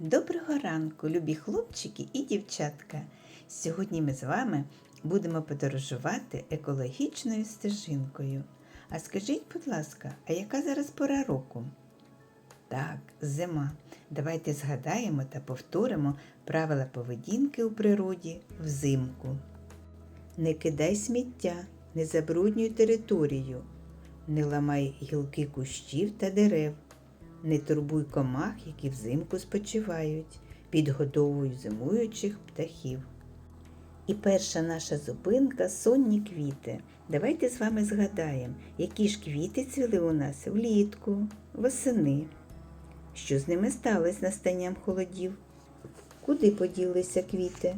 Доброго ранку, любі хлопчики і дівчатка. Сьогодні ми з вами будемо подорожувати екологічною стежинкою. А скажіть, будь ласка, а яка зараз пора року? Так, зима. Давайте згадаємо та повторимо правила поведінки у природі взимку. Не кидай сміття, не забруднюй територію, не ламай гілки кущів та дерев. Не турбуй комах, які взимку спочивають, підгодовуй зимуючих птахів. І перша наша зупинка сонні квіти. Давайте з вами згадаємо, які ж квіти цвіли у нас влітку, восени. Що з ними сталося настанням холодів? Куди поділися квіти?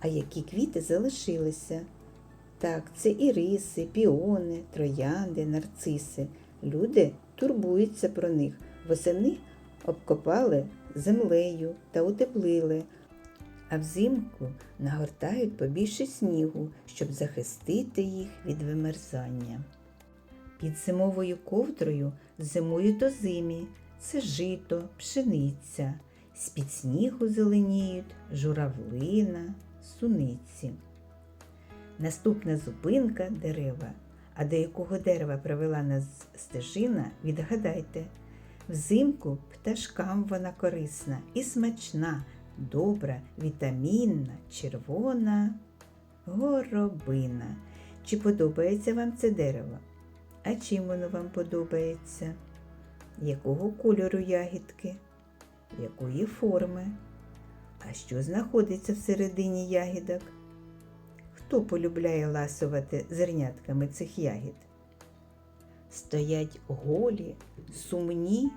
А які квіти залишилися? Так, це іриси, піони, троянди, нарциси. Люди турбуються про них. Восени обкопали землею та утеплили, а взимку нагортають побільше снігу, щоб захистити їх від вимерзання. Під зимовою ковдрою зимують озимі це жито, пшениця, з-під снігу зеленіють журавлина, суниці. Наступна зупинка дерева. А до якого дерева привела нас стежина, відгадайте. Взимку пташкам вона корисна і смачна, добра, вітамінна, червона горобина. Чи подобається вам це дерево? А чим воно вам подобається? Якого кольору ягідки? Якої форми? А що знаходиться всередині ягідок? Хто полюбляє ласувати зернятками цих ягід? Стоять голі, сумні,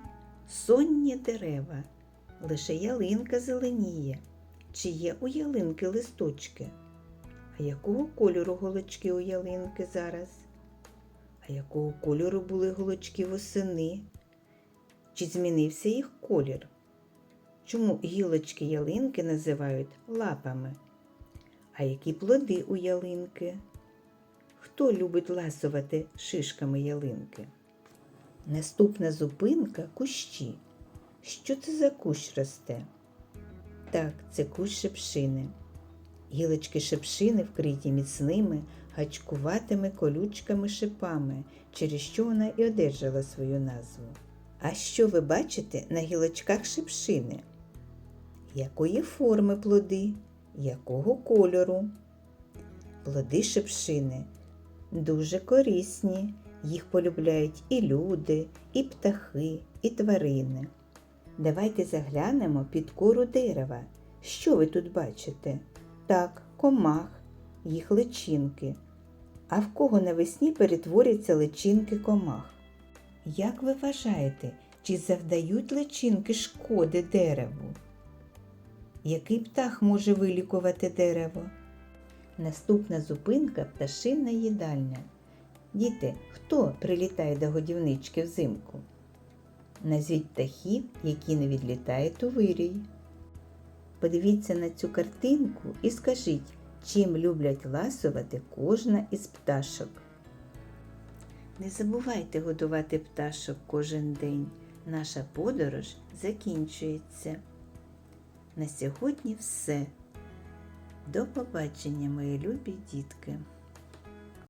сонні дерева, лише ялинка зеленіє. Чи є у ялинки листочки? А якого кольору голочки у ялинки зараз? А якого кольору були голочки восени? Чи змінився їх колір? Чому гілочки ялинки називають лапами? А які плоди у ялинки? Хто любить ласувати шишками ялинки? Наступна зупинка кущі. Що це за кущ росте? Так, це кущ шепшини. Гілочки шепшини вкриті міцними, гачкуватими колючками шипами, через що вона і одержала свою назву. А що ви бачите на гілочках шипшини? Якої форми плоди? Якого кольору? Плоди шипшини дуже корисні. Їх полюбляють і люди, і птахи, і тварини. Давайте заглянемо під кору дерева. Що ви тут бачите? Так, комах, їх личинки. А в кого навесні перетворяться личинки комах? Як ви вважаєте, чи завдають личинки шкоди дереву? Який птах може вилікувати дерево? Наступна зупинка пташинна їдальня. Діти, хто прилітає до годівнички взимку? Назвіть птахів, які не відлітають у вирій. Подивіться на цю картинку і скажіть, чим люблять ласувати кожна із пташок. Не забувайте годувати пташок кожен день. Наша подорож закінчується. На сьогодні все. До побачення, мої любі дітки!